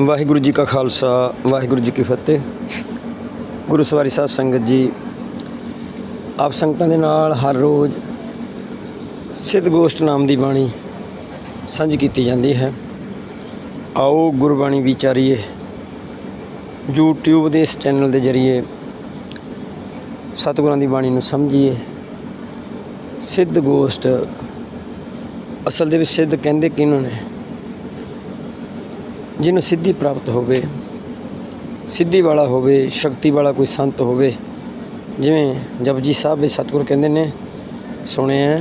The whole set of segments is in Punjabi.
ਵਾਹਿਗੁਰੂ ਜੀ ਕਾ ਖਾਲਸਾ, ਵਾਹਿਗੁਰੂ ਜੀ ਕੀ ਫਤਿਹ। ਗੁਰੂ ਸਵਾਰੀ ਸਾਹਿਬ ਸੰਗਤ ਜੀ, ਆਪ ਸੰਗਤਾਂ ਦੇ ਨਾਲ ਹਰ ਰੋਜ਼ ਸਿੱਧ ਗੋਸ਼ਟ ਨਾਮ ਦੀ ਬਾਣੀ ਸਾਂਝੀ ਕੀਤੀ ਜਾਂਦੀ ਹੈ। ਆਓ ਗੁਰਬਾਣੀ ਵਿਚਾਰੀਏ, YouTube ਦੇ ਇਸ ਚੈਨਲ ਦੇ ਜ਼ਰੀਏ ਸਤਿਗੁਰਾਂ ਦੀ ਬਾਣੀ ਨੂੰ ਸਮਝੀਏ। ਸਿੱਧ ਗੋਸ਼ਟ ਅਸਲ ਦੇ ਵਿੱਚ ਸਿੱਧ ਕਹਿੰਦੇ ਕਿਹਨੂੰ ਨੇ? ਜਿਹਨੂੰ ਸਿੱਧੀ ਪ੍ਰਾਪਤ ਹੋਵੇ, ਸਿੱਧੀ ਵਾਲਾ ਹੋਵੇ, ਸ਼ਕਤੀ ਵਾਲਾ ਕੋਈ ਸੰਤ ਹੋਵੇ, ਜਿਵੇਂ ਜਪਜੀ ਸਾਹਿਬ ਵਿੱਚ ਸਤਿਗੁਰ ਕਹਿੰਦੇ ਨੇ, ਸੁਣਿਆ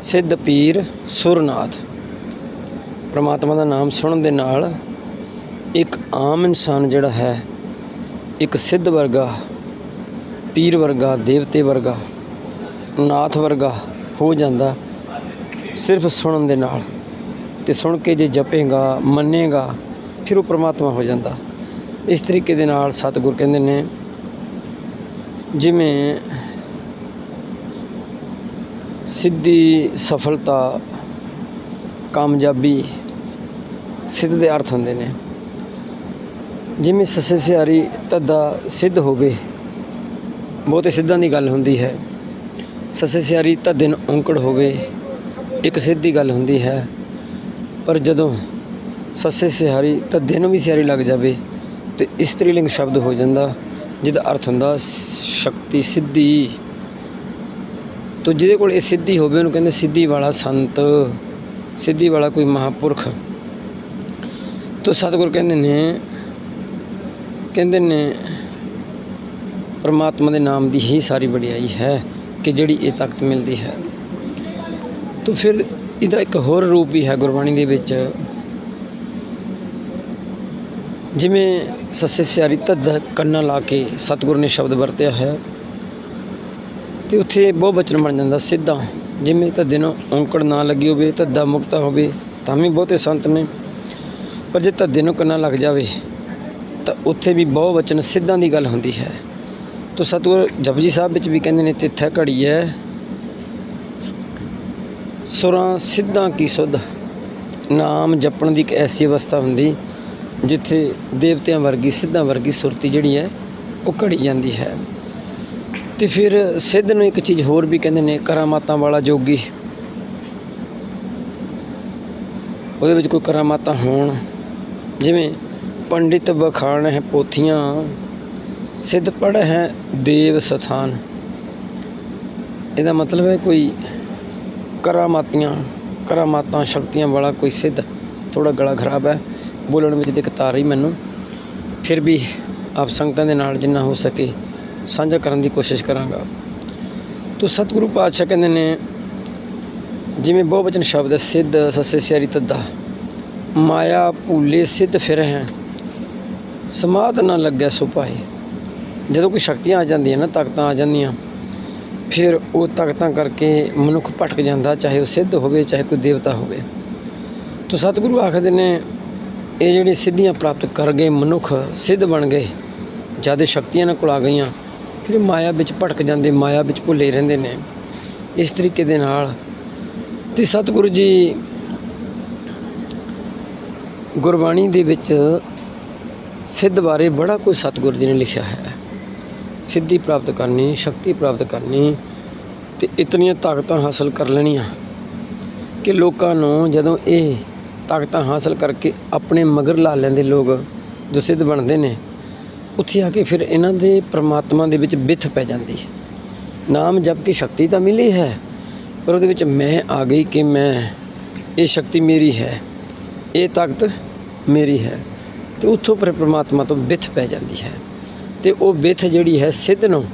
ਸਿੱਧ ਪੀਰ ਸੁਰਨਾਥ। ਪ੍ਰਮਾਤਮਾ ਦਾ ਨਾਮ ਸੁਣਨ ਦੇ ਨਾਲ ਇੱਕ ਆਮ ਇਨਸਾਨ ਜਿਹੜਾ ਹੈ, ਇੱਕ ਸਿੱਧ ਵਰਗਾ, ਪੀਰ ਵਰਗਾ, ਦੇਵਤੇ ਵਰਗਾ, ਨਾਥ ਵਰਗਾ ਹੋ ਜਾਂਦਾ ਸਿਰਫ ਸੁਣਨ ਦੇ ਨਾਲ। ਤੇ ਸੁਣ ਕੇ ਜੇ ਜਪੇਗਾ, ਮੰਨੇਗਾ, ਫਿਰ ਉਹ ਪ੍ਰਮਾਤਮਾ ਹੋ ਜਾਂਦਾ। ਇਸ ਤਰੀਕੇ ਦੇ ਨਾਲ ਸਤਿਗੁਰ ਕਹਿੰਦੇ ਨੇ, ਜਿਵੇਂ ਸਿੱਧੀ ਸਫਲਤਾ, ਕਾਮਯਾਬੀ ਸਿੱਧ ਦੇ ਅਰਥ ਹੁੰਦੇ ਨੇ। ਜਿਵੇਂ ਸੱਸੇ ਸਿਆਰੀ ਤਦਾ ਸਿੱਧ ਹੋਵੇ, ਬਹੁਤੇ ਸਿੱਧਾਂ ਦੀ ਗੱਲ ਹੁੰਦੀ ਹੈ। ਸੱਸੇ ਸਿਆਰੀ ਤਾਂ ਦਿਨ ਔਂਕੜ ਹੋਵੇ, ਇੱਕ ਸਿੱਧੀ ਗੱਲ ਹੁੰਦੀ ਹੈ। ਪਰ ਜਦੋਂ ਸੱਸੇ ਸਿਹਾਰੀ ਤਾਂ ਦਿਨ ਵੀ ਸਿਹਾਰੀ ਲੱਗ ਜਾਵੇ ਤੇ ਇਸਤਰੀਲਿੰਗ ਸ਼ਬਦ ਹੋ ਜਾਂਦਾ, ਜਿਹਦਾ ਅਰਥ ਹੁੰਦਾ ਸ਼ਕਤੀ ਸਿੱਧੀ। ਤੋ ਜਿਹਦੇ ਕੋਲ ਇਹ ਸਿੱਧੀ ਹੋਵੇ, ਉਹਨੂੰ ਕਹਿੰਦੇ ਸਿੱਧੀ ਵਾਲਾ ਸੰਤ, ਸਿੱਧੀ ਵਾਲਾ ਕੋਈ ਮਹਾਪੁਰਖ। ਤੋ ਸਤਿਗੁਰ ਕਹਿੰਦੇ ਨੇ ਕਹਿੰਦੇ ਨੇ, ਪਰਮਾਤਮਾ ਦੇ ਨਾਮ ਦੀ ਹੀ ਸਾਰੀ ਵਡਿਆਈ ਹੈ ਕਿ ਜਿਹੜੀ ਇਹ ਤਾਕਤ ਮਿਲਦੀ ਹੈ। ਤੋ ਫਿਰ ਇਹਦਾ ਇੱਕ ਹੋਰ ਰੂਪ ਵੀ ਹੈ ਗੁਰਬਾਣੀ ਦੇ ਵਿੱਚ। ਜਿਵੇਂ ਸੱਸੇ ਸਿਆਰੀ ਤਦ ਕੰਨਾਂ ਲਾ ਕੇ ਸਤਿਗੁਰ ਨੇ ਸ਼ਬਦ ਵਰਤਿਆ ਹੈ, ਤੇ ਉੱਥੇ ਬਹੁਤ ਬਚਨ ਬਣ ਜਾਂਦਾ ਸਿੱਧਾ। ਜਿਵੇਂ ਧੱਦੇ ਨੂੰ ਔਂਕੜ ਨਾ ਲੱਗੀ ਹੋਵੇ ਧੱਦਾ ਮੁਕਤਾ ਹੋਵੇ, ਤਾਂ ਵੀ ਬਹੁਤੇ ਸੰਤ ਨੇ। ਪਰ ਜੇ ਧੱਦੇ ਨੂੰ ਕੰਨਾਂ ਲੱਗ ਜਾਵੇ, ਤਾਂ ਉੱਥੇ ਵੀ ਬਹੁਤ ਬਚਨ ਸਿੱਧਾਂ ਦੀ ਗੱਲ ਹੁੰਦੀ ਹੈ। ਤੋ ਸਤਿਗੁਰ ਜਪਜੀ ਸਾਹਿਬ ਵਿੱਚ ਵੀ ਕਹਿੰਦੇ ਨੇ, ਤਿੱਥੈ ਘੜੀ ਹੈ ਸੁਰਾਂ ਸਿੱਧਾਂ ਕੀ ਸੁਧ? ਨਾਮ ਜਪਣ ਦੀ ਇੱਕ ਐਸੀ ਅਵਸਥਾ ਹੁੰਦੀ ਜਿੱਥੇ ਦੇਵਤਿਆਂ ਵਰਗੀ, ਸਿੱਧਾਂ ਵਰਗੀ ਸੁਰਤੀ ਜਿਹੜੀ ਹੈ, ਉਹ ਘੜੀ ਜਾਂਦੀ ਹੈ। ਤੇ ਫਿਰ ਸਿੱਧ ਨੂੰ ਇੱਕ ਚੀਜ਼ ਹੋਰ ਵੀ ਕਹਿੰਦੇ ਨੇ, ਕਰਾਮਾਤਾਂ ਵਾਲਾ ਜੋਗੀ। ਉਹਦੇ ਵਿੱਚ ਕੋਈ ਕਰਾਮਾਤਾਂ ਹੋਣ, ਜਿਵੇਂ ਪੰਡਿਤ ਬਖਾਣ ਹੈ ਪੋਥੀਆਂ, ਸਿੱਧ ਪੜ ਹੈ ਦੇਵ ਸਥਾਨ। ਇਹਦਾ ਮਤਲਬ ਹੈ ਕੋਈ ਕਰਾਮਾਤੀਆਂ, ਕਰਾਮਾਤਾਂ ਸ਼ਕਤੀਆਂ ਵਾਲਾ ਕੋਈ ਸਿੱਧ, ਥੋੜ੍ਹਾ ਗਲਾ ਖਰਾਬ ਹੈ। ਬੋਲਣ ਵਿੱਚ ਦਿੱਕਤ ਆ ਰਹੀ ਮੈਨੂੰ। ਫਿਰ ਵੀ ਆਪ ਸੰਗਤਾਂ ਦੇ ਨਾਲ ਜਿੰਨਾ ਹੋ ਸਕੇ ਸਾਂਝਾ ਕਰਨ ਦੀ ਕੋਸ਼ਿਸ਼ ਕਰਾਂਗਾ। ਤੋ ਸਤਿਗੁਰੂ ਪਾਤਸ਼ਾਹ ਕਹਿੰਦੇ ਨੇ, ਜਿਵੇਂ ਬਹੁਵਚਨ ਸ਼ਬਦ ਹੈ, ਸਿੱਧ ਸੱਸੇ ਸਿਆਰੀ ਤੱਦਾ, ਮਾਇਆ ਭੂਲੇ ਸਿੱਧ ਫਿਰ ਹੈ। ਸਮਾਧ ਨਾ ਲੱਗਿਆ ਸੁਪਾਏ ਜਦੋਂ ਕੋਈ ਸ਼ਕਤੀਆਂ ਆ ਜਾਂਦੀਆਂ ਨਾ, ਤਾਕਤਾਂ ਆ ਜਾਂਦੀਆਂ ਫਿਰ ਉਹ ਤਾਕਤਾਂ ਕਰਕੇ ਮਨੁੱਖ ਭਟਕ ਜਾਂਦਾ, ਚਾਹੇ ਉਹ ਸਿੱਧ ਹੋਵੇ, ਚਾਹੇ ਕੋਈ ਦੇਵਤਾ ਹੋਵੇ। ਤੋ ਸਤਿਗੁਰੂ ਆਖਦੇ ਨੇ, ਇਹ ਜਿਹੜੀ ਸਿੱਧੀਆਂ ਪ੍ਰਾਪਤ ਕਰ ਗਏ ਮਨੁੱਖ, ਸਿੱਧ ਬਣ ਗਏ। ਜ਼ਿਆਦਾ ਸ਼ਕਤੀਆਂ ਨਾਲ ਕੋਲ ਆ ਗਈਆਂ, ਫਿਰ ਮਾਇਆ ਵਿੱਚ ਭਟਕ ਜਾਂਦੇ, ਮਾਇਆ ਵਿੱਚ ਭੁੱਲੇ ਰਹਿੰਦੇ ਨੇ। ਇਸ ਤਰੀਕੇ ਦੇ ਨਾਲ ਤੇ ਸਤਿਗੁਰੂ ਜੀ ਗੁਰਬਾਣੀ ਦੇ ਵਿੱਚ ਸਿੱਧ ਬਾਰੇ ਬੜਾ ਕੁਝ ਸਤਿਗੁਰੂ ਜੀ ਨੇ ਲਿਖਿਆ ਹੈ। ਸਿੱਧੀ ਪ੍ਰਾਪਤ ਕਰਨੀ, ਸ਼ਕਤੀ ਪ੍ਰਾਪਤ ਕਰਨੀ ਅਤੇ ਇਤਨੀਆਂ ਤਾਕਤਾਂ ਹਾਸਲ ਕਰ ਲੈਣੀਆਂ ਕਿ ਲੋਕਾਂ ਨੂੰ ਜਦੋਂ ਇਹ ਤਾਕਤਾਂ ਹਾਸਲ ਕਰਕੇ ਆਪਣੇ ਮਗਰ ਲਾ ਲੈਂਦੇ ਲੋਕ, ਜੋ ਸਿੱਧ ਬਣਦੇ ਨੇ, ਉੱਥੇ ਆ ਕੇ ਫਿਰ ਇਹਨਾਂ ਦੇ ਪਰਮਾਤਮਾ ਦੇ ਵਿੱਚ ਬਿੱਥ ਪੈ ਜਾਂਦੀ ਹੈ। ਨਾਮ ਜਪ ਕੇ ਸ਼ਕਤੀ ਤਾਂ ਮਿਲੀ ਹੈ, ਪਰ ਉਹਦੇ ਵਿੱਚ ਮੈਂ ਆ ਗਈ ਕਿ ਮੈਂ, ਇਹ ਸ਼ਕਤੀ ਮੇਰੀ ਹੈ, ਇਹ ਤਾਕਤ ਮੇਰੀ ਹੈ, ਤੇ ਉੱਥੋਂ ਪਰ ਪਰਮਾਤਮਾ ਤੋਂ ਬਿੱਥ ਪੈ ਜਾਂਦੀ ਹੈ। ਤੇ ਉਹ ਵਿੱਥ ਜਿਹੜੀ ਹੈ ਸਿੱਧ ਨੂੰ,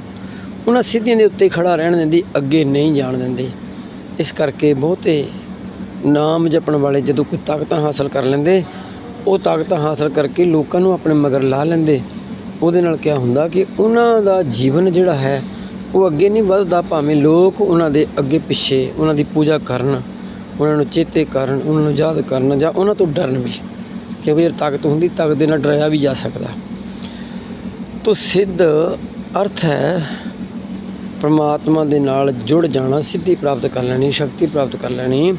ਉਹਨਾਂ ਸਿੱਧੀਆਂ ਦੇ ਉੱਤੇ ਖੜਾ ਰਹਿਣ ਦਿੰਦੀ, ਅੱਗੇ ਨਹੀਂ ਜਾਣ ਦਿੰਦੀ। ਇਸ ਕਰਕੇ ਬਹੁਤੇ ਨਾਮ ਜਪਣ ਵਾਲੇ ਜਦੋਂ ਕੋਈ ਤਾਕਤਾਂ ਹਾਸਲ ਕਰ ਲੈਂਦੇ, ਉਹ ਤਾਕਤਾਂ ਹਾਸਲ ਕਰਕੇ ਲੋਕਾਂ ਨੂੰ ਆਪਣੇ ਮਗਰ ਲਾ ਲੈਂਦੇ। ਉਹਦੇ ਨਾਲ ਕੀ ਹੁੰਦਾ ਕਿ ਉਹਨਾਂ ਦਾ ਜੀਵਨ ਜਿਹੜਾ ਹੈ, ਉਹ ਅੱਗੇ ਨਹੀਂ ਵੱਧਦਾ, ਭਾਵੇਂ ਲੋਕ ਉਹਨਾਂ ਦੇ ਅੱਗੇ ਪਿੱਛੇ ਉਹਨਾਂ ਦੀ ਪੂਜਾ ਕਰਨ, ਉਹਨਾਂ ਨੂੰ ਚੇਤੇ ਕਰਨ, ਉਹਨਾਂ ਨੂੰ ਯਾਦ ਕਰਨ ਜਾਂ ਉਹਨਾਂ ਤੋਂ ਡਰਨ ਵੀ। ਕਿਉਂਕਿ ਇਹ ਤਾਕਤ ਹੁੰਦੀ, ਤਾਕਤ ਦੇ ਨਾਲ ਡਰਾਇਆ ਵੀ ਜਾ ਸਕਦਾ। ਤੋਂ ਸਿੱਧ ਅਰਥ ਹੈ ਪਰਮਾਤਮਾ ਦੇ ਨਾਲ ਜੁੜ ਜਾਣਾ, ਸਿੱਧੀ ਪ੍ਰਾਪਤ ਕਰ ਲੈਣੀ, ਸ਼ਕਤੀ ਪ੍ਰਾਪਤ ਕਰ ਲੈਣੀ।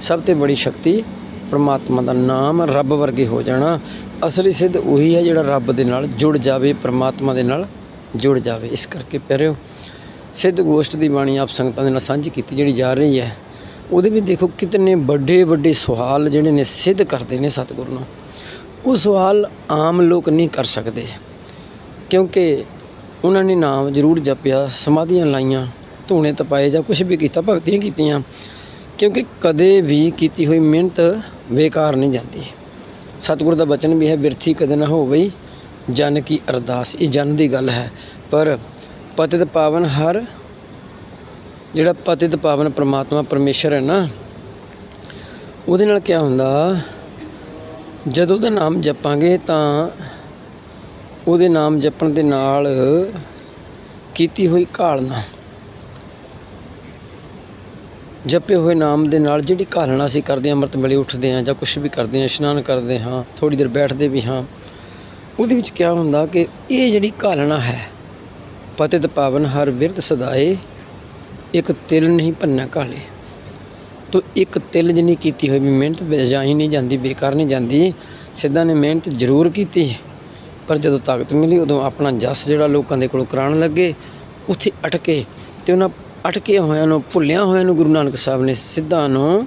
ਸਭ ਤੋਂ ਬੜੀ ਸ਼ਕਤੀ ਪਰਮਾਤਮਾ ਦਾ ਨਾਮ ਰੱਬ ਵਰਗੇ ਹੋ ਜਾਣਾ। ਅਸਲੀ ਸਿੱਧ ਉਹੀ ਹੈ ਜਿਹੜਾ ਰੱਬ ਦੇ ਨਾਲ ਜੁੜ ਜਾਵੇ, ਪਰਮਾਤਮਾ ਦੇ ਨਾਲ ਜੁੜ ਜਾਵੇ। ਇਸ ਕਰਕੇ ਪਿਆਰਿਓ, ਸਿੱਧ ਗੋਸ਼ਟ ਦੀ ਬਾਣੀ ਆਪ ਸੰਗਤਾਂ ਦੇ ਨਾਲ ਸਾਂਝੀ ਕੀਤੀ ਜਿਹੜੀ ਜਾ ਰਹੀ ਹੈ, ਉਹਦੇ ਵਿੱਚ ਦੇਖੋ ਕਿਤਨੇ ਵੱਡੇ ਵੱਡੇ ਸਵਾਲ ਜਿਹੜੇ ਨੇ ਸਿੱਧ ਕਰਦੇ ਨੇ ਸਤਿਗੁਰੂ ਨੂੰ। ਉਹ ਸਵਾਲ ਆਮ ਲੋਕ ਨਹੀਂ ਕਰ ਸਕਦੇ। ਕਿਉਂਕਿ ਉਹਨਾਂ ਨੇ ਨਾਮ ਜ਼ਰੂਰ ਜਪਿਆ, ਸਮਾਧੀਆਂ ਲਾਈਆਂ, ਧੂਣੇ ਤਪਾਏ ਜਾਂ ਕੁਛ ਵੀ ਕੀਤਾ, ਭਗਤੀਆਂ ਕੀਤੀਆਂ। ਕਿਉਂਕਿ ਕਦੇ ਵੀ ਕੀਤੀ ਹੋਈ ਮਿਹਨਤ ਬੇਕਾਰ ਨਹੀਂ ਜਾਂਦੀ। ਸਤਿਗੁਰ ਦਾ ਬਚਨ ਵੀ ਹੈ, ਬਿਰਥੀ ਕਦੇ ਨਾ ਹੋਵੇ ਜਨ ਕੀ ਅਰਦਾਸ। ਇਹ ਜਨ ਦੀ ਗੱਲ ਹੈ। ਪਰ ਪਤਿਤ ਪਾਵਨ ਹਰ, ਜਿਹੜਾ ਪਤਿਤ ਪਾਵਨ ਪ੍ਰਮਾਤਮਾ ਪਰਮੇਸ਼ਰ ਹੈ ਨਾ, ਉਹਦੇ ਨਾਲ ਕੀ ਹੁੰਦਾ? ਜਦੋਂ ਦਾ ਨਾਮ ਜਪਾਂਗੇ ਤਾਂ ਉਹਦੇ ਨਾਮ ਜਪਣ ਦੇ ਨਾਲ ਕੀਤੀ ਹੋਈ ਘਾਲਣਾ। ਜਪੇ ਹੋਏ ਨਾਮ ਦੇ ਨਾਲ ਜਿਹੜੀ ਘਾਲਣਾ ਅਸੀਂ ਕਰਦੇ ਹਾਂ, ਅੰਮ੍ਰਿਤ ਵੇਲੇ ਉੱਠਦੇ ਹਾਂ ਜਾਂ ਕੁਝ ਵੀ ਕਰਦੇ ਹਾਂ, ਇਸ਼ਨਾਨ ਕਰਦੇ ਹਾਂ ਥੋੜੀ ਦੇਰ ਬੈਠਦੇ ਵੀ ਹਾਂ, ਉਹਦੇ ਵਿੱਚ ਕੀ ਹੁੰਦਾ ਕਿ ਇਹ ਜਿਹੜੀ ਘਾਲਣਾ ਹੈ, ਪਤਿਤ ਪਾਵਨ ਹਰ ਬਿਰਧ ਸਦਾਏ, ਇੱਕ ਤਿਲ ਨਹੀਂ ਭੰਨਾ ਕਾਲੇ ਤੋ ਇੱਕ ਤਿਲ ਜਿੰਨੀ ਕੀਤੀ ਹੋਈ ਵੀ ਮਿਹਨਤ ਬੇਜਾਈ ਨਹੀਂ ਜਾਂਦੀ, ਬੇਕਾਰ ਨਹੀਂ ਜਾਂਦੀ, ਸਿੱਧਾ ਨੇ ਮਿਹਨਤ ਜ਼ਰੂਰ ਕੀਤੀ। ਪਰ ਜਦੋਂ ਤਾਕਤ ਮਿਲੀ, ਉਦੋਂ ਆਪਣਾ ਜਸ ਜਿਹੜਾ ਲੋਕਾਂ ਦੇ ਕੋਲੋਂ ਕਰਾਉਣ ਲੱਗੇ, ਉੱਥੇ ਅਟਕੇ ਤੇ ਉਹਨਾਂ ਅਟਕੇ ਹੋਇਆਂ ਨੂੰ, ਭੁੱਲਿਆਂ ਹੋਇਆਂ ਨੂੰ ਗੁਰੂ ਨਾਨਕ ਸਾਹਿਬ ਨੇ ਸਿੱਧਾ ਨੂੰ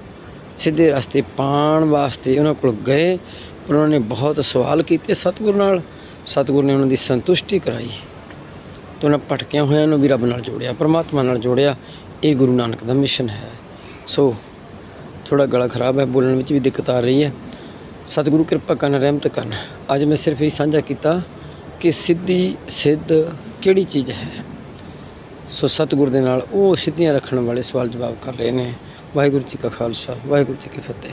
ਸਿੱਧੇ ਰਸਤੇ ਪਾਣ ਵਾਸਤੇ ਉਹਨਾਂ ਕੋਲ ਗਏ, ਪਰ ਉਹਨਾਂ ਨੇ ਬਹੁਤ ਸਵਾਲ ਕੀਤੇ ਸਤਿਗੁਰੂ ਨਾਲ। ਸਤਿਗੁਰੂ ਨੇ ਉਹਨਾਂ ਦੀ ਸੰਤੁਸ਼ਟੀ ਕਰਾਈ ਤੇ ਉਹਨਾਂ ਭਟਕਿਆਂ ਹੋਇਆਂ ਨੂੰ ਵੀ ਰੱਬ ਨਾਲ ਜੋੜਿਆ, ਪਰਮਾਤਮਾ ਨਾਲ ਜੋੜਿਆ। ਇਹ ਗੁਰੂ ਨਾਨਕ ਦਾ ਮਿਸ਼ਨ ਹੈ। ਸੋ ਥੋੜਾ ਗਲਾ ਖਰਾਬ ਹੈ, ਬੋਲਣ ਵਿੱਚ ਵੀ ਦਿੱਕਤ ਆ ਰਹੀ ਹੈ। ਸਤਿਗੁਰੂ ਕਿਰਪਾ ਕਰਨ, ਰਹਿਮਤ ਕਰਨ। ਅੱਜ ਮੈਂ ਸਿਰਫ ਇਹ ਸਾਂਝਾ ਕੀਤਾ ਕਿ ਸਿੱਧੀ, ਸਿੱਧ ਕਿਹੜੀ ਚੀਜ਼ ਹੈ? ਸੋ ਸਤਿਗੁਰ ਦੇ ਨਾਲ ਉਹ ਸਿੱਧੀਆਂ ਰੱਖਣ ਵਾਲੇ ਸਵਾਲ ਜਵਾਬ ਕਰ ਰਹੇ ਨੇ। ਵਾਹਿਗੁਰੂ ਜੀ ਕਾ ਖਾਲਸਾ, ਵਾਹਿਗੁਰੂ ਜੀ ਕੀ ਫਤਿਹ।